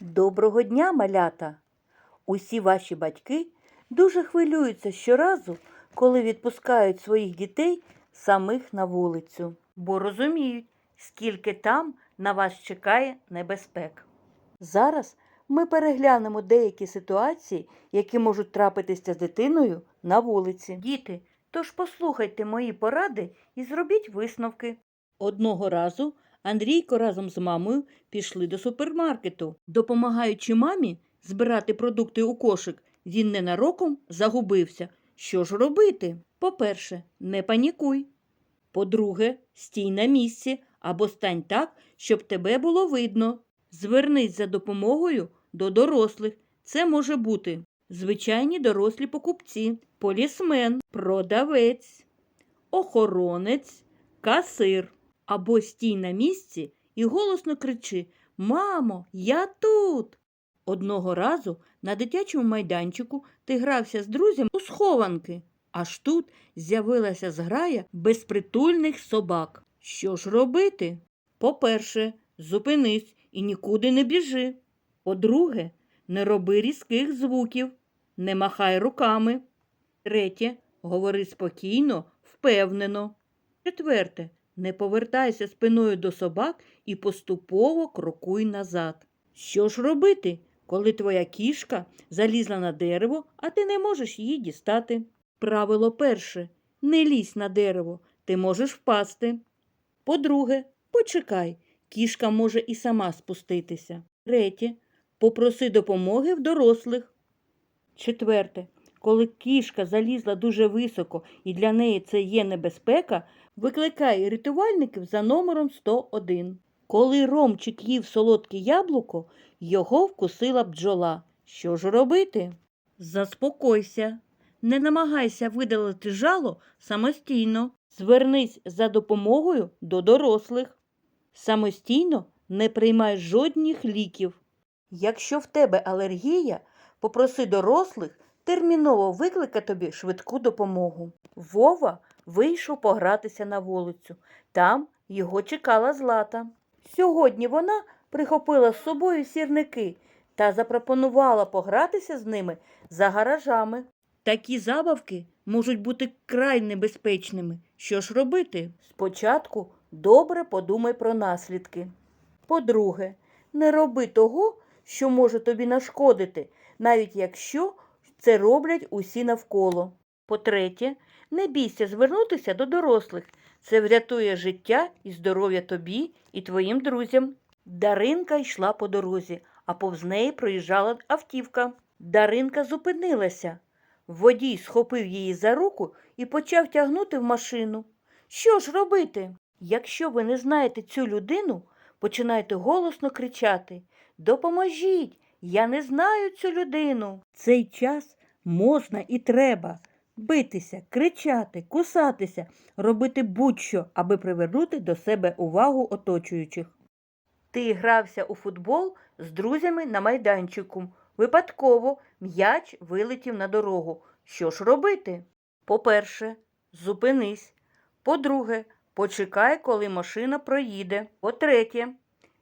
Доброго дня, малята! Усі ваші батьки дуже хвилюються щоразу, коли відпускають своїх дітей самих на вулицю, бо розуміють, скільки там на вас чекає небезпек. Зараз ми переглянемо деякі ситуації, які можуть трапитися з дитиною на вулиці. Діти, тож послухайте мої поради і зробіть висновки. Одного разу Андрійко разом з мамою пішли до супермаркету. Допомагаючи мамі збирати продукти у кошик, він ненароком загубився. Що ж робити? По-перше, не панікуй. По-друге, стій на місці або стань так, щоб тебе було видно. Звернись за допомогою до дорослих. Це може бути звичайні дорослі покупці, полісмен, продавець, охоронець, касир. Або стій на місці і голосно кричи Мамо, я тут. Одного разу на дитячому майданчику ти грався з друзями у схованки. Аж тут з'явилася зграя безпритульних собак. Що ж робити? По-перше, зупинись і нікуди не біжи. По-друге, не роби різких звуків, не махай руками. Третє, говори спокійно, впевнено. Четверте, не повертайся спиною до собак і поступово крокуй назад. Що ж робити, коли твоя кішка залізла на дерево, а ти не можеш її дістати? Правило перше не лізь на дерево, ти можеш впасти. По-друге, почекай, кішка може і сама спуститися. Третє, попроси допомоги в дорослих. Четверте, коли кішка залізла дуже високо і для неї це є небезпека, викликай рятувальників за номером 101. Коли Ромчик їв солодке яблуко, його вкусила бджола. Що ж робити? Заспокойся. Не намагайся видалити жало самостійно. Звернись за допомогою до дорослих. Самостійно не приймай жодних ліків. Якщо в тебе алергія, попроси дорослих терміново викликати тобі швидку допомогу. Вова вийшов погратися на вулицю. Там його чекала злата. Сьогодні вона прихопила з собою сірники та запропонувала погратися з ними за гаражами. Такі забавки можуть бути край небезпечними. Що ж робити? Спочатку добре подумай про наслідки. По-друге, не роби того, що може тобі нашкодити, навіть якщо це роблять усі навколо. По-третє, не бійся звернутися до дорослих. Це врятує життя і здоров'я тобі і твоїм друзям. Даринка йшла по дорозі, а повз неї проїжджала автівка. Даринка зупинилася. Водій схопив її за руку і почав тягнути в машину. Що ж робити? Якщо ви не знаєте цю людину, починайте голосно кричати Допоможіть! Я не знаю цю людину. Цей час можна і треба битися, кричати, кусатися, робити будь-що, аби привернути до себе увагу оточуючих. Ти грався у футбол з друзями на майданчику. Випадково м'яч вилетів на дорогу. Що ж робити? По-перше, зупинись. По-друге, почекай, коли машина проїде. По-третє,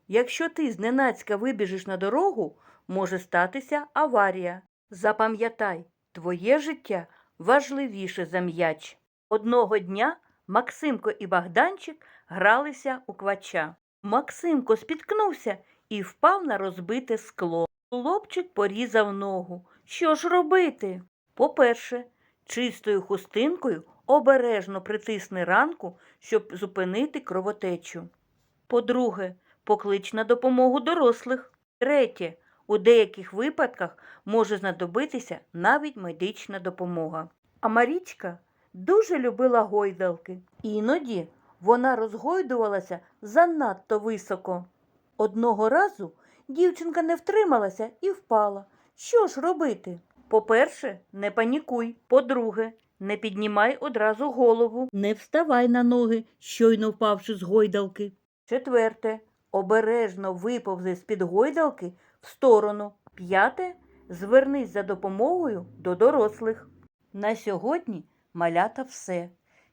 якщо ти зненацька вибіжиш на дорогу, може статися аварія. Запам'ятай, твоє життя важливіше за м'яч. Одного дня Максимко і Богданчик гралися у квача. Максимко спіткнувся і впав на розбите скло. Хлопчик порізав ногу. Що ж робити? По-перше, чистою хустинкою обережно притисни ранку, щоб зупинити кровотечу. По-друге, поклич на допомогу дорослих. Третє, у деяких випадках може знадобитися навіть медична допомога. А Марічка дуже любила гойдалки. Іноді вона розгойдувалася занадто високо. Одного разу дівчинка не втрималася і впала. Що ж робити? По-перше, не панікуй. По-друге, не піднімай одразу голову. Не вставай на ноги, щойно впавши з гойдалки. Четверте, обережно виповзи з-під гойдалки в сторону. П'яте, звернись за допомогою до дорослих. На сьогодні малята все.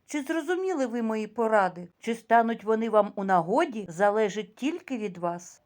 Чи зрозуміли ви мої поради? Чи стануть вони вам у нагоді, залежить тільки від вас.